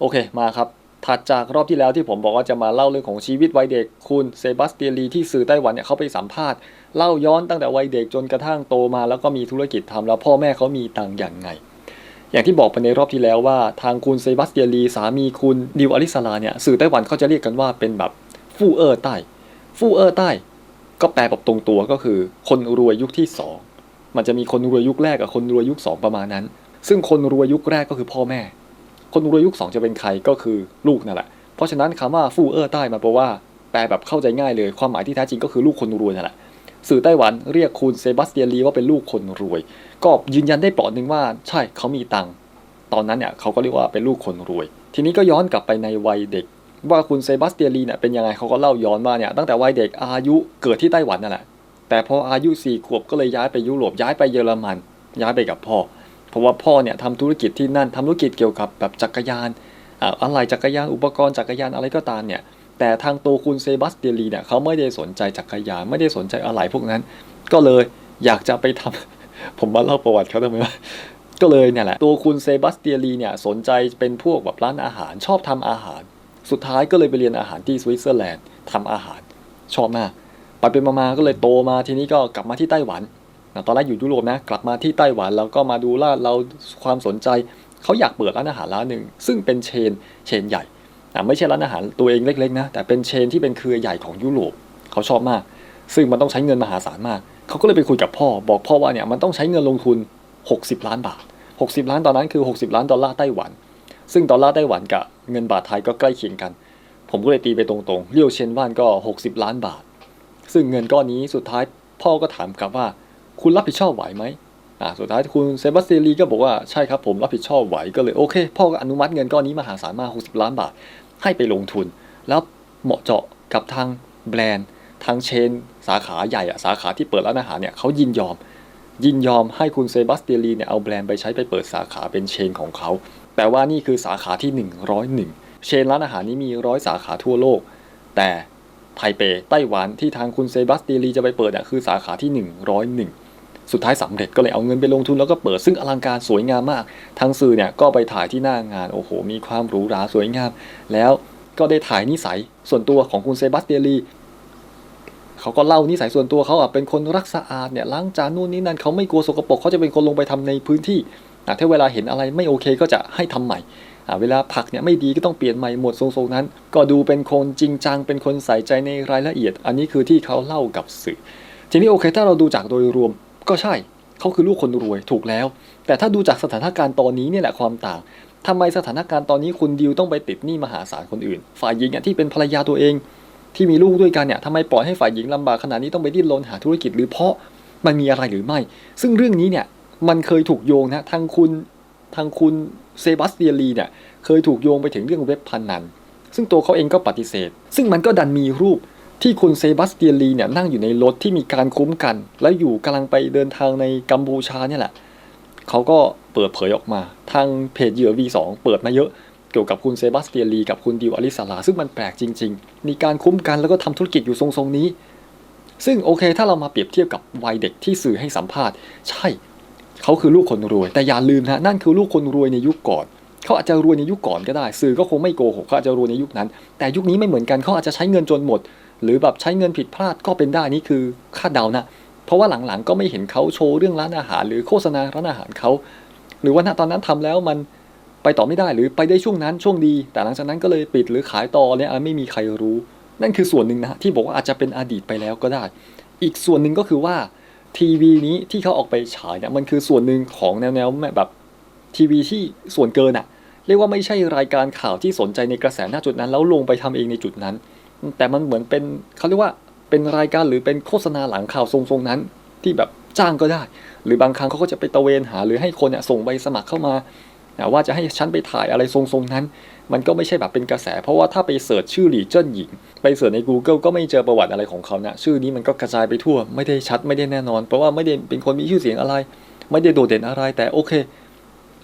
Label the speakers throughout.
Speaker 1: โอเค มาครับ ถัดจากรอบที่แล้วที่ผมบอกว่าจะมาเล่าเรื่องของชีวิตวัยเด็ก คุณเซบาสเตียนลีที่สื่อไต้หวันเนี่ยเขาไปสัมภาษณ์ เล่าย้อนตั้งแต่วัยเด็กจนกระทั่งโตมา แล้วก็มีธุรกิจทำแล้วพ่อแม่เขามีตังค์อย่างไง อย่างที่บอกไปในรอบที่แล้วว่า ทางคุณเซบาสเตียนลีสามีคุณดิวอลิสลาเนี่ยสื่อไต้หวันเขาจะเรียกกันว่าเป็นแบบฟู่เออร์ใต้ฟู่เออร์ใต้ ก็แปลแบบตรงตัวก็คือ คนรวยยุคที่สองมันจะมีคนรวยยุคแรกกับคนรวยยุคสองประมาณนั้น ซึ่งคนรวยยุคแรกก็คือพ่อแม่ คนรวยยุค2จะเป็นใครก็คือลูกนั่นแหละ เพราะฉะนั้นคำว่าฟู่เออร์ใต้มาแปลว่าแปลแบบเข้าใจง่ายเลยความหมายที่แท้จริงก็คือลูกคนรวยนั่นแหละสื่อไต้หวันเรียกคุณเซบาสเตียนลีว่าเป็นลูกคนรวย ก็ยืนยันได้เปราะหนึ่งว่าใช่เขามีตังค์ตอนนั้นเนี่ยเขาก็เรียกว่าเป็นลูกคนรวย ทีนี้ก็ย้อนกลับไปในวัยเด็ก ว่าคุณเซบาสเตียนลีเนี่ยเป็นยังไงเขาก็เล่าย้อนว่าเนี่ยตั้งแต่วัยเด็กอายุเกิดที่ไต้หวันนั่นแหละแต่พออายุสี่ขวบก็เลยย้ายไปยุโรปย้ายไปเยอรมัน ย้ายไปกับพ่อ เพราะว่าพ่อเนี่ยทำธุรกิจที่นั่นทำธุรกิจเกี่ยวกับแบบจักรยานอะไรจักรยานอุปกรณ์จักรยานอะไรก็ตามเนี่ยแต่ทางตัวคุณเซบาสเตียลีเนี่ยเขาไม่ได้สนใจจักรยานไม่ได้สนใจอะไรพวกนั้น ก็เลยอยากจะไปทำผมมาเล่าประวัติเขาทำไมวะก็เลยเนี่ยแหละตัวคุณเซบาสเตียลีเนี่ยสนใจเป็นพวกแบบร้านอาหารชอบทำอาหาร สุดท้ายก็เลยไปเรียนอาหารที่สวิตเซอร์แลนด์ทำอาหารชอบมากไปเป็นมาๆก็เลยโตมาทีนี้ก็กลับมาที่ไต้หวัน ตอนแรกอยู่ยุโรปนะกลับมาที่ไต้หวันแล้วก็มาดูลาเราความสนใจเขาอยากเปิดร้านอาหารร้านหนึ่งซึ่งเป็นเชนเชนใหญ่อะไม่ใช่ร้านอาหารตัวเองเล็กๆนะแต่เป็นเชนที่เป็นเครือใหญ่ของยุโรปเขาชอบมาก ซึ่งมันต้องใช้เงินมหาศาลมากเขาก็เลยไปคุยกับพ่อ บอกพ่อว่าเนี่ยมันต้องใช้เงินลงทุน 60 ล้านบาท 60 ล้านตอนนั้นคือ 60 ล้านดอลลาร์ไต้หวัน ซึ่งดอลลาร์ไต้หวันกับเงินบาทไทยก็ใกล้เคียงกัน ผมก็เลยตีไปตรงๆเลี้ยวเชนว่านก็ 60 ล้านบาท ซึ่งเงินก้อนนี้สุดท้ายพ่อก็ถามกลับว่า คุณรับผิดชอบไหวไหมอ่าสุดท้ายคุณเซบาสเตียนลีก็บอกว่าใช่ครับผมรับผิดชอบไหวก็เลยโอเคพ่อก็อนุมัติเงินก้อนนี้มหาศาลมาก60 ล้านบาท ให้ไปลงทุน แล้วเหมาะเจาะกับทางแบรนด์ ทางเชน สาขาใหญ่อะสาขาที่เปิดร้านอาหารเนี่ยเขายินยอม ยินยอมให้คุณเซบาสเตียนลีเนี่ยเอาแบรนด์ไปใช้ไปเปิดสาขาเป็นเชนของเขาแต่ว่านี่คือสาขาที่ 101 เชนร้านอาหารนี้มีร้อยสาขาทั่วโลก แต่ไทเปไต้หวันที่ทางคุณเซบาสเตียนลีจะไปเปิดอะคือสาขาที่ 101 สุดท้ายสำเร็จก็เลยเอาเงินไปลงทุนแล้วก็เปิดซึ่งอลังการสวยงามมากทางสื่อเนี่ยก็ไปถ่ายที่หน้างาน โอ้โห มีความหรูหราสวยงาม แล้วก็ได้ถ่ายนิสัยส่วนตัวของคุณเซบาสเตียนลีเขาก็เล่านิสัยส่วนตัวเขาอะเป็นคนรักสะอาดเนี่ยล้างจานนู่นนี่นั่นเขาไม่กลัวสกปรกเขาจะเป็นคนลงไปทำในพื้นที่อะถ้าเวลาเห็นอะไรไม่โอเคก็จะให้ทำใหม่อะเวลาผักเนี่ยไม่ดีก็ต้องเปลี่ยนใหม่หมดทรงๆนั้น ก็ดูเป็นคนจริงจังเป็นคนใส่ใจในรายละเอียด อันนี้คือที่เขาเล่ากับสื่อ ทีนี้โอเค ถ้าเราดูจากโดยรวม ก็ใช่เขาคือลูกคนรวยถูกแล้ว แต่ถ้าดูจากสถานการณ์ตอนนี้เนี่ยแหละความต่างทำไมสถานการณ์ตอนนี้คุณดิวต้องไปติดหนี้มหาศาลคนอื่น ฝ่ายหญิงอะที่เป็นภรรยาตัวเอง ที่มีลูกด้วยกันเนี่ยทำไมปล่อยให้ฝ่ายหญิงลำบากขนาดนี้ต้องไปดิ้นรนหาธุรกิจหรือเพราะมันมีอะไรหรือไม่ ซึ่งเรื่องนี้เนี่ยมันเคยถูกโยงนะทางคุณทางคุณเซบาสเตียนลีเนี่ยเคยถูกโยงไปถึงเรื่องเว็บพนนัน ซึ่งตัวเขาเองก็ปฏิเสธ ซึ่งมันก็ดันมีรูป ที่คุณเซบาสเตียนลีเนี่ยนั่งอยู่ในรถที่มีการคุ้มกัน แล้วอยู่กำลังไปเดินทางในกัมพูชาเนี่ยแหละเขาก็เปิดเผยออกมา ทางเพจเหยื่อ V2 เปิดมาเยอะเกี่ยวกับคุณเซบาสเตียนลีกับคุณดิวอลิสาลาซึ่งมันแปลกจริง ๆ มีการคุ้มกันแล้วก็ทำธุรกิจอยู่ทรงๆนี้ ซึ่งโอเค ถ้าเรามาเปรียบเทียบกับวัยเด็กที่สื่อให้สัมภาษณ์ ใช่ เขาคือลูกคนรวย แต่อย่าลืมนะนั่นคือลูกคนรวยในยุคก่อนเขาอาจจะรวยในยุคก่อนก็ได้ สื่อก็คงไม่โกหกเขาอาจจะรวยในยุคนั้น แต่ยุคนี้ไม่เหมือนกันเขาอาจจะใช้เงินจนหมด หรือแบบใช้เงินผิดพลาดก็เป็นได้นี่คือคาดเดานะเพราะว่าหลังๆก็ไม่เห็นเขาโชว์เรื่องร้านอาหาร หรือโฆษณาร้านอาหารเขาหรือว่าณตอนนั้นทำแล้วมันไปต่อไม่ได้หรือไปได้ช่วงนั้นช่วงดี แต่หลังจากนั้นก็เลยปิดหรือขายต่อเนี่ยไม่มีใครรู้ นั่นคือส่วนหนึ่งนะที่บอกว่าอาจจะเป็นอดีตไปแล้วก็ได้ อีกส่วนหนึ่งก็คือว่าทีวีนี้ที่เขาออกไปฉายเนี่ยมันคือส่วนหนึ่งของแนวแนวๆแบบทีวีที่ส่วนเกินอะเรียกว่าไม่ใช่รายการข่าวที่สนใจในกระแสหน้าจุดนั้น แล้วลงไปทำเองในจุดนั้น แต่มันเหมือนเป็นเขาเรียกว่าเป็นรายการหรือเป็นโฆษณาหลังข่าวทรงๆนั้น ที่แบบจ้างก็ได้ หรือบางครั้งเขาก็จะไปตะเวนหา หรือให้คนเนี่ยส่งใบสมัครเข้ามาว่าจะให้ฉันไปถ่ายอะไรทรงๆนั้น มันก็ไม่ใช่แบบเป็นกระแส เพราะว่าถ้าไปเสิร์ชชื่อหลีเจิ้นหญิง ไปเสิร์ชใน Google ก็ไม่เจอประวัติอะไรของเขานะชื่อนี้มันก็กระจายไปทั่ว ไม่ได้ชัดไม่ได้แน่นอน เพราะว่าไม่ได้เป็นคนมีชื่อเสียงอะไร ไม่ได้โดดเด่นอะไรแต่โอเค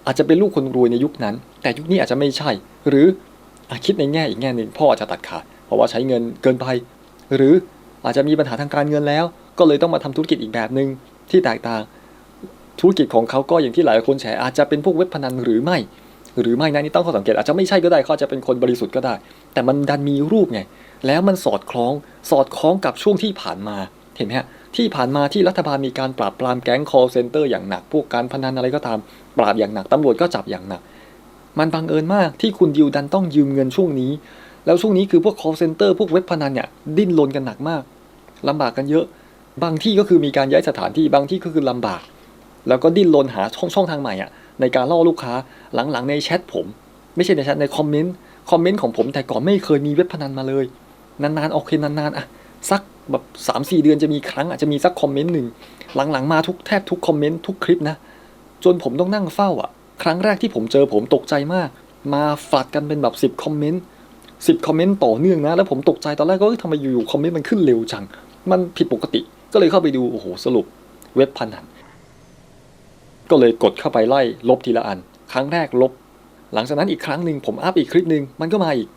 Speaker 1: อาจจะเป็นลูกคนรวยในยุคนั้น แต่ยุคนี้อาจจะไม่ใช่ หรืออคิดในแง่อีกแง่หนึ่งพ่ออาจจะตัดขาด เพราะว่าใช้เงินเกินไป หรืออาจจะมีปัญหาทางการเงินแล้ว ก็เลยต้องมาทำธุรกิจอีกแบบหนึ่งที่แตกต่าง ธุรกิจของเขาก็อย่างที่หลายคนแชร์อาจจะเป็นพวกเว็บพนันหรือไม่ หรือไม่นะนี่ต้องข้อสังเกตอาจจะไม่ใช่ก็ได้เขาจะเป็นคนบริสุทธิ์ก็ได้ แต่มันดันมีรูปไงแล้วมันสอดคล้องสอดคล้องกับช่วงที่ผ่านมาเห็นไหมฮะที่ผ่านมาที่รัฐบาลมีการปราบปรามแก๊ง call center อย่างหนัก พวกการพนันอะไรก็ตามปราบอย่างหนักตำรวจก็จับอย่างหนัก มันบังเอิญมากที่คุณดิวดันต้องยืมเงินช่วงนี้ แล้วช่วงนี้คือพวก call center พวกเว็บพนันเนี่ยดิ้นรนกันหนักมากลำบากกันเยอะ บางที่ก็คือมีการย้ายสถานที่บางที่ก็คือลำบาก แล้วก็ดิ้นรนหาช่องช่องทางใหม่อะในการล่อลูกค้าหลังๆในแชทผม ไม่ใช่ในแชทในคอมเมนต์คอมเมนต์ของผมแต่ก่อนไม่เคยมีเว็บพนันมาเลย นานๆโอเคนานๆอะสักแบบสามสี่เดือนจะมีครั้งอาจจะมีสักคอมเมนต์หนึ่งหลังๆมาทุกแทบทุกคอมเมนต์ทุกคลิปนะ จนผมต้องนั่งเฝ้าอะครั้งแรกที่ผมเจอผมตกใจมาก มาฝลัดกันเป็นแบบสิบคอมเมนต์ สิบคอมเมนต์ต่อเนื่องนะ แล้วผมตกใจตอนแรกก็ทำไมอยู่ๆคอมเมนต์มันขึ้นเร็วจัง มันผิดปกติ ก็เลยเข้าไปดู โอ้โห สรุปเว็บพนัน ก็เลยกดเข้าไปไล่ลบทีละอัน ครั้งแรกลบ หลังจากนั้นอีกครั้งหนึ่งผมอัพอีกคลิปหนึ่งมันก็มาอีก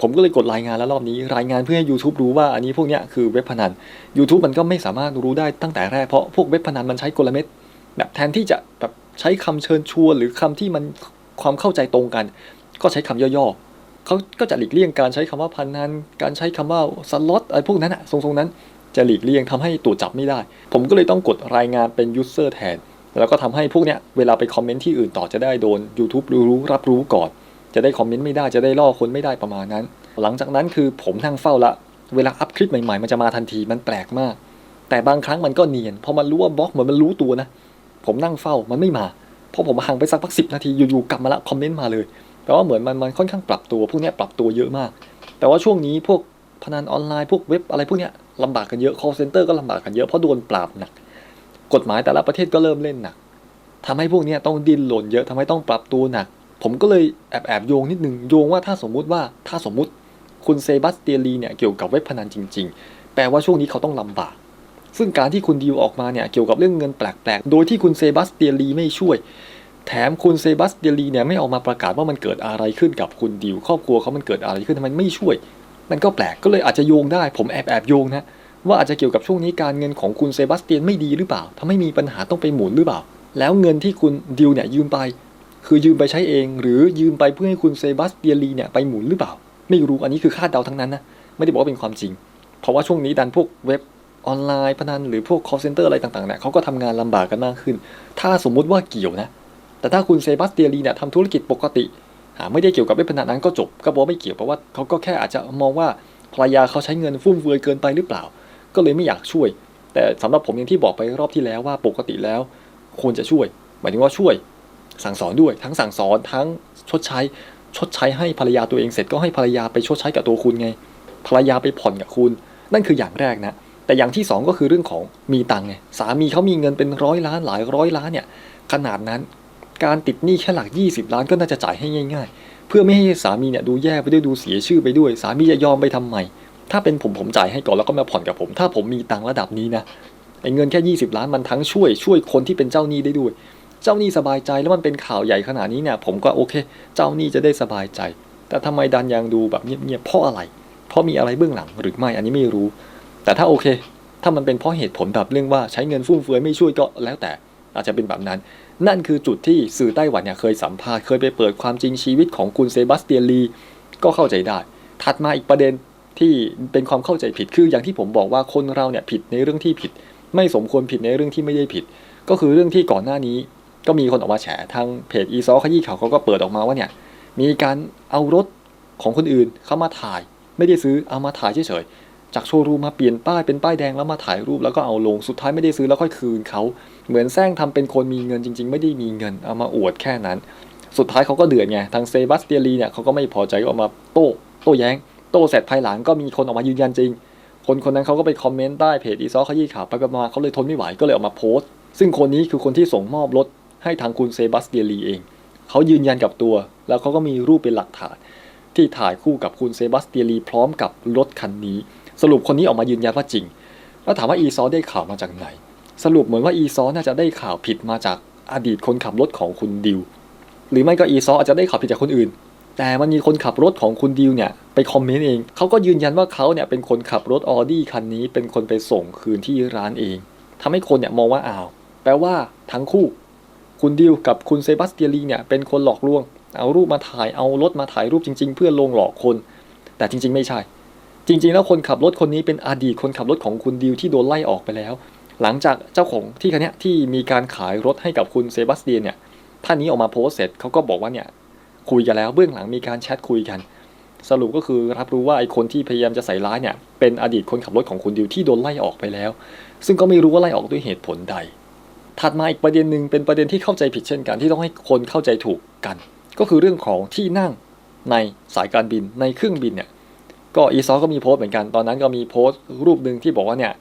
Speaker 1: ผมก็เลยกดรายงานแล้วรอบนี้ รายงานเพื่อให้ YouTube รู้ว่าอันนี้พวกเนี้ยคือเว็บพนัน YouTube มันก็ไม่สามารถรู้ได้ตั้งแต่แรกเพราะพวกเว็บพนันมันใช้กลเม็ดแบบแทนที่จะแบบใช้คำเชิญชวนหรือคำที่มันความเข้าใจตรงกัน ก็ใช้คำย่อๆ เขาก็จะหลีกเลี่ยงการใช้คำว่าพันนันการใช้คำว่าสล็อตอะไรพวกนั้นอะทรงๆนั้น จะหลีกเลี่ยงทำให้ตรวจจับไม่ได้ ผมก็เลยต้องกดรายงานเป็น user แทน แล้วก็ทำให้พวกเนี้ยเวลาไปคอมเมนต์ที่อื่นต่อจะได้โดน YouTube รู้รู้รับรู้ก่อน จะได้คอมเมนต์ไม่ได้จะได้ล่อคนไม่ได้ประมาณนั้น หลังจากนั้นคือผมนั่งเฝ้าละ เวลาอัพคลิปใหม่ๆ มันจะมาทันทีมันแปลกมาก แต่บางครั้งมันก็เนียนพอมันรู้ว่าบล็อกเหมือนมันรู้ตัวนะ ผมนั่งเฝ้ามันไม่มาพอผมห่างไปสักพักสินาทีอยู่ๆกลับมาละคอมเมนต์มาเลย แปลว่าเหมือนมันมันค่อนข้างปรับตัว พวกนี้ปรับตัวเยอะมาก แต่ว่าช่วงนี้พวกพนันออนไลน์พวกเว็บอะไรพวกนี้ลำบากกันเยอะ call center ก็ลำบากกันเยอะเพราะโดนปราบหนัก กฎหมายแต่ละประเทศก็เริ่มเล่นหนักทำให้พวกนี้ต้องดิ้นรนเยอะทำให้ต้องปรับตัวหนัก ผมก็เลยแอบแอบโยงนิดนึงโยงว่าถ้าสมมุติว่าถ้าสมมุติคุณเซบาสเตียลีเนี่ยเกี่ยวกับเว็บพนันจริง ๆ แปลว่าช่วงนี้เขาต้องลำบาก ซึ่งการที่คุณดิวออกมาเนี่ยเกี่ยวกับเรื่องเงินแปลกๆ โดยที่คุณเซบาสเตียลีไม่ช่วย แถมคุณเซบาสเตียลีเนี่ยไม่ออกมาประกาศว่ามันเกิดอะไรขึ้นกับคุณดิว ครอบครัวเขามันเกิดอะไรขึ้นทำไมไม่ช่วย มันก็แปลกก็เลยอาจจะโยงได้ ผมแอบแอบโยงนะว่าอาจจะเกี่ยวกับช่วงนี้การเงินของคุณเซบาสเตียนไม่ดีหรือเปล่าทำให้มีปัญหาต้องไปหมุนหรือเปล่า แล้วเงินที่คุณดิวเนี่ยยืมไป คือยืมไปใช้เอง หรือยืมไปเพื่อให้คุณเซบาสเตียลีเนี่ยไปหมุนหรือเปล่า ไม่รู้อันนี้คือคาดเดาทั้งนั้นนะไม่ได้บอกว่าเป็นความจริง เพราะว่าช่วงนี้ดันพวกเว็บออนไลน์พนันหรือพวก call center อะไรต่างๆเนี่ยเขาก็ทำงานลำบากกันมากขึ้น ถ้าสมมุติว่าเกี่ยวนะ แต่ถ้าคุณเซบาสเตียลีเนี่ยทำธุรกิจปกติ หาไม่ได้เกี่ยวกับเว็บพนันนั้นก็จบ ก็บอกไม่เกี่ยวเพราะว่าเขาก็แค่อาจจะมองว่าภรรยาเขาใช้เงินฟุ่มเฟือยเกินไปหรือเปล่า ก็เลยไม่อยากช่วย แต่สำหรับผมอย่างที่บอกไปรอบที่แล้วว่าปกติแล้วควรจะช่วย หมายถึงว่าช่วย สั่งสอนด้วยทั้งสั่งสอนทั้งชดใช้ ชดใช้ให้ภรรยาตัวเองเสร็จก็ให้ภรรยาไปชดใช้กับตัวคุณไง ภรรยาไปผ่อนกับคุณ นั่นคืออย่างแรกนะ แต่อย่างที่สองก็คือเรื่องของมีตังค์ไงสามีเขามีเงินเป็นร้อยล้านหลายร้อยล้านเนี่ยขนาดนั้น การติดหนี้แค่หลัก 20 ล้านก็น่าจะจ่ายให้ง่ายๆ เพื่อไม่ให้สามีเนี่ยดูแย่ไปด้วยดูเสียชื่อไปด้วย สามีจะยอมไปทำไม ถ้าเป็นผมผมจ่ายให้ก่อนแล้วก็มาผ่อนกับผม ถ้าผมมีตังค์ระดับนี้นะไอ้เงินแค่ 20 ล้านมันทั้งช่วยช่วยคนที่เป็นเจ้าหนี้ได้ด้วย เจ้าหนี้สบายใจแล้วมันเป็นข่าวใหญ่ขนาดนี้เนี่ยผมก็โอเค เจ้าหนี้จะได้สบายใจ แต่ทำไมดันยังดูแบบเงียบๆเพราะอะไร เพราะมีอะไรเบื้องหลังหรือไม่อันนี้ไม่รู้ แต่ถ้าโอเค ถ้ามันเป็นเพราะเหตุผลแบบเรื่องว่าใช้เงินฟุ่มเฟือยไม่ช่วยก็แล้วแต่ อาจจะเป็นแบบนั้น นั่นคือจุดที่สื่อไต้หวันเนี่ยเคยสัมภาษณ์เคยไปเปิดความจริงชีวิตของคุณเซบาสเตียนลีก็เข้าใจได้ ถัดมาอีกประเด็นที่เป็นความเข้าใจผิดคืออย่างที่ผมบอกว่าคนเราเนี่ยผิดในเรื่องที่ผิด ไม่สมควรผิดในเรื่องที่ไม่ได้ผิด ก็คือเรื่องที่ก่อนหน้านี้ ก็มีคนออกมาแฉทางเพจอีซอขยี้เขาเขาก็เปิดออกมาว่าเนี่ยมีการเอารถของคนอื่นเข้ามาถ่าย ไม่ได้ซื้อเอามาถ่ายเฉยๆจากโชว์รูมมาเปลี่ยนป้ายเป็นป้ายแดงแล้วมาถ่ายรูปแล้วก็เอาลงสุดท้ายไม่ได้ซื้อแล้วค่อยคืนเขา เหมือนแซงทำเป็นคนมีเงินจริง ๆ ไม่ได้มีเงินเอามาอวดแค่นั้น สุดท้ายเขาก็เดือดไงทางเซบาสเตียลีเนี่ยเขาก็ไม่พอใจก็ออกมาโต้โต้แย้ง โต้เสร็จภายหลังก็มีคนออกมายืนยันจริง คนคนนั้นเขาก็ไปคอมเมนต์ใต้เพจอีซอขยี้ข่าวไปประมาณเขาเลยทนไม่ไหวก็เลยออกมาโพสต์ ซึ่งคนนี้คือคนที่ส่งมอบรถให้ทางคุณเซบาสเตียลีเองเขายืนยันกับตัว แล้วเขาก็มีรูปเป็นหลักฐาน ที่ถ่ายคู่กับคุณเซบาสเตียลีพร้อมกับรถคันนี้ สรุปคนนี้ออกมายืนยันว่าจริง แล้วถามว่าอีซอได้ข่าวมาจากไหน สรุปเหมือนว่าอีซอน่าจะได้ข่าวผิดมาจากอดีตคนขับรถของคุณดิว หรือไม่ก็อีซออาจจะได้ข่าวผิดจากคนอื่น แต่มันมีคนขับรถของคุณดิวเนี่ยไปคอมเมนต์เอง เขาก็ยืนยันว่าเขาเนี่ยเป็นคนขับรถออดี้คันนี้ เป็นคนไปส่งคืนที่ร้านเองทำให้คนเนี่ยมองว่าอ้าว แปลว่าทั้งคู่ คุณดิวกับคุณเซบาสเตียลีเนี่ยเป็นคนหลอกลวง เอารูปมาถ่าย เอารถมาถ่ายรูปจริง ๆ เพื่อลงหลอกคน แต่จริง ๆ ไม่ใช่ จริง ๆ แล้วคนขับรถคนนี้เป็นอดีตคนขับรถของคุณดิวที่โดนไล่ออกไปแล้ว หลังจากเจ้าของที่คันนี้ที่มีการขายรถให้กับคุณเซบาสเตียนเนี่ยท่านนี้ออกมาโพสต์เสร็จเขาก็บอกว่าเนี่ยคุยกันแล้วเบื้องหลังมีการแชทคุยกัน สรุปก็คือรับรู้ว่าไอ้คนที่พยายามจะใส่ร้ายเนี่ยเป็นอดีตคนขับรถของคุณดิวที่โดนไล่ออกไปแล้ว ซึ่งก็ไม่รู้ว่าไล่ออกด้วยเหตุผลใด ถัดมาอีกประเด็นหนึ่งเป็นประเด็นที่เข้าใจผิดเช่นกันที่ต้องให้คนเข้าใจถูกกัน ก็คือเรื่องของที่นั่งในสายการบินในเครื่องบินเนี่ยก็อีซอก็มีโพสต์เหมือนกันตอนนั้นก็มีโพสต์รูปหนึ่งที่บอกว่าเนี่ย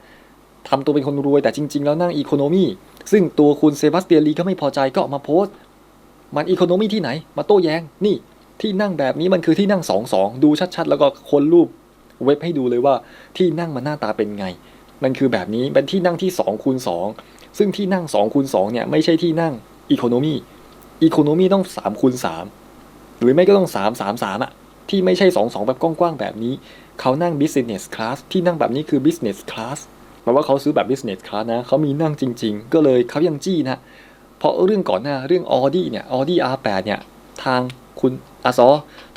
Speaker 1: ทำตัวเป็นคนรวยแต่จริง ๆ แล้วนั่งอีโคโนมีซึ่งตัวคุณเซบาสเตียนลีก็ไม่พอใจก็ออกมาโพสต์ มันอีโคโนมีที่ไหน มาโต้แย้ง นี่ที่นั่งแบบนี้มันคือที่นั่งสองสองดูชัดๆ แล้วก็คนรูปเว็บให้ดูเลยว่าที่นั่งมันหน้าตาเป็นไง มันคือแบบนี้เป็นที่นั่งที่2คูณ2ซึ่งที่นั่ง2คูณ2เนี่ยไม่ใช่ที่นั่งอีโคโนมีอีโคโนมีต้อง3คูณ3หรือไม่ก็ต้อง 3 3 3อะที่ไม่ใช่ 2 2 แบบกว้างๆแบบนี้ เขานั่ง business class ที่นั่งแบบนี้คือ business class แปลว่าเขาซื้อแบบ business class นะเขามีนั่งจริง ๆ ก็เลยเขายังจี้นะเพราะเรื่องก่อนหน้าเรื่อง Audi เนี่ย Audi R8 เนี่ยทางคุณอาซอ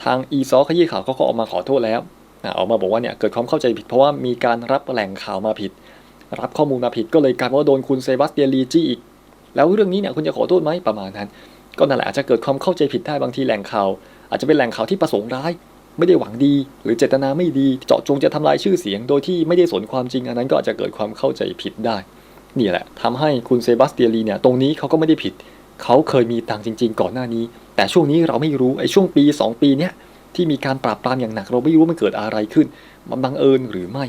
Speaker 1: ทางอีซอขยี้ข่าวเขาก็ออกมาขอโทษแล้วอออกมาบอกว่าเนี่ยเกิดความเข้าใจผิดเพราะว่ามีการรับแหล่งข่าวมาผิด รับข้อมูลมาผิดก็เลยกลายเป็นว่าโดนคุณเซบาสเตียนลีจี้อีก แล้วเรื่องนี้เนี่ยคุณจะขอโทษไหมประมาณนั้น ก็นั่นแหละอาจจะเกิดความเข้าใจผิดได้บางทีแหล่งข่าว อาจจะเป็นแหล่งข่าวที่ประสงค์ร้าย ไม่ได้หวังดี หรือเจตนาไม่ดี เจาะจงจะทำลายชื่อเสียง โดยที่ไม่ได้สนความจริง อันนั้นก็อาจจะเกิดความเข้าใจผิดได้ นี่แหละทำให้คุณเซบาสเตียนลีเนี่ยตรงนี้เขาก็ไม่ได้ผิด เขาเคยมีตังจริง ๆ ก่อนหน้านี้ แต่ช่วงนี้เราไม่รู้ไอ้ช่วงปี 2 ปีเนี้ยที่มีการปราบปรามอย่างหนัก เราไม่รู้ว่ามันเกิดอะไรขึ้นมันบังเอิญหรือไม่